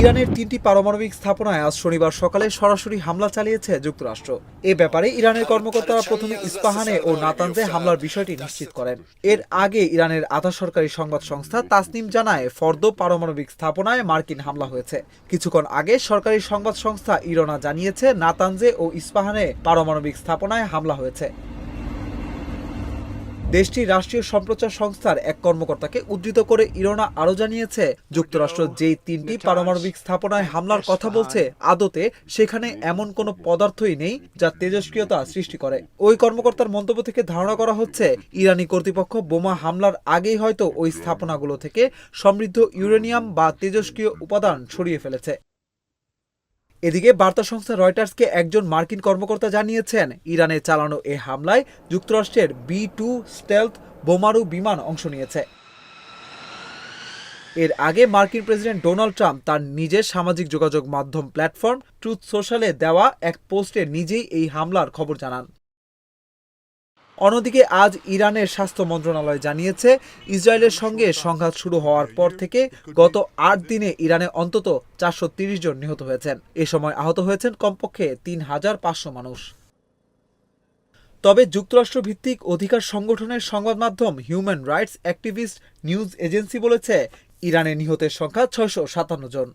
ইরানের তিনটি পারমাণবিক স্থাপনায় আজ শনিবার সকালে সরাসরি হামলা চালিয়েছে যুক্তরাষ্ট্র। এ ব্যাপারে ইরানের কর্মকর্তারা প্রথমে ইস্পাহানে ও নাতানজে হামলার বিষয়টি নিশ্চিত করেন। এর আগে ইরানের আধা সরকারি সংবাদ সংস্থা তাসনিম জানায়, ফর্দ পারমাণবিক স্থাপনায় মার্কিন হামলা হয়েছে। কিছুক্ষণ আগে সরকারি সংবাদ সংস্থা ইরনা জানিয়েছে, নাতানজে ও ইস্পাহানে পারমাণবিক স্থাপনায় হামলা হয়েছে। দেশটির রাষ্ট্রীয় সম্প্রচার সংস্থার এক কর্মকর্তাকে উদ্ধৃত করে ইরোনা আরও জানিয়েছে, যুক্তরাষ্ট্র যেই তিনটি পারমাণবিক স্থাপনায় হামলার কথা বলছে, আদতে সেখানে এমন কোনো পদার্থই নেই যা তেজস্ক্রিয়তা সৃষ্টি করে। ওই কর্মকর্তার মন্তব্য থেকে ধারণা করা হচ্ছে, ইরানি কর্তৃপক্ষ বোমা হামলার আগেই হয়তো ওই স্থাপনাগুলো থেকে সমৃদ্ধ ইউরেনিয়াম বা তেজস্ক্রিয় উপাদান সরিয়ে ফেলেছে। এদিকে বার্তা সংস্থা রয়টার্সকে একজন মার্কিন কর্মকর্তা জানিয়েছেন, ইরানে চালানো এ হামলায় যুক্তরাষ্ট্রের বি টু স্টেলথ বোমারু বিমান অংশ নিয়েছে। এর আগে মার্কিন প্রেসিডেন্ট ডোনাল্ড ট্রাম্প তার নিজের সামাজিক যোগাযোগ মাধ্যম প্ল্যাটফর্ম ট্রুথ সোশ্যালে দেওয়া এক পোস্টে নিজেই এই হামলার খবর জানান। অন্যদিকে আজ ইরানের স্বাস্থ্য মন্ত্রণালয় জানিয়েছে ইসরায়েলের সঙ্গে সংঘাত শুরু হওয়ার পর থেকে গত আট দিনে ইরানে অন্তত চারশো তিরিশ জন নিহত হয়েছেন। এ সময় আহত হয়েছেন কমপক্ষে তিন হাজার পাঁচশো মানুষ। তবে যুক্তরাষ্ট্র ভিত্তিক অধিকার সংগঠনের সংবাদ মাধ্যম human rights activist news agency বলেছে ইরানে নিহতের সংখ্যা ছয়শো সাতান্ন জন।